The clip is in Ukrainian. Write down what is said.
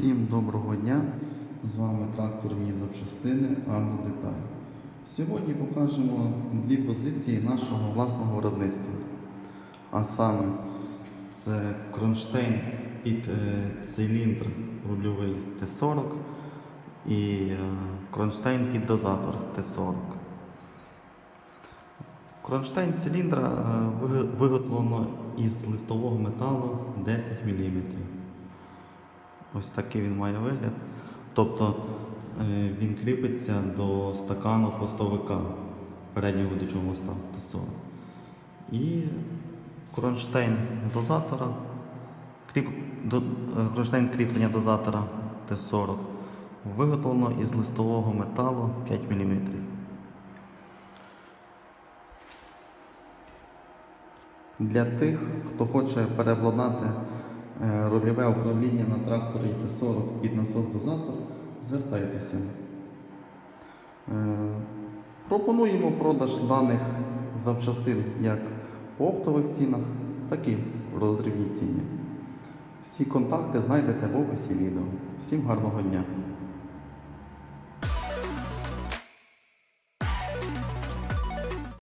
Всім доброго дня! З вами тракторні запчастини Агродеталь. Сьогодні покажемо дві позиції нашого власного виробництва. А саме це кронштейн під е, циліндр рульовий Т-40 і е, кронштейн під дозатор Т-40. Кронштейн циліндра е, виготовлено із листового металу 10 мм. Ось такий він має вигляд. Тобто е, він кріпиться до стакану хвостовика переднього ведучого моста Т-40. І кронштейн дозатора, кріп, до, е, кронштейн кріплення дозатора Т-40 виготовлено із листового металу 5 мм. Для тих, хто хоче переобладнати рульове управління на тракторі Т-40 під насос-дозатор, звертайтеся. Е, Пропонуємо продаж даних запчастин як по оптових цінах, так і в роздрібній ціні. Всі контакти знайдете в описі відео. Всім гарного дня!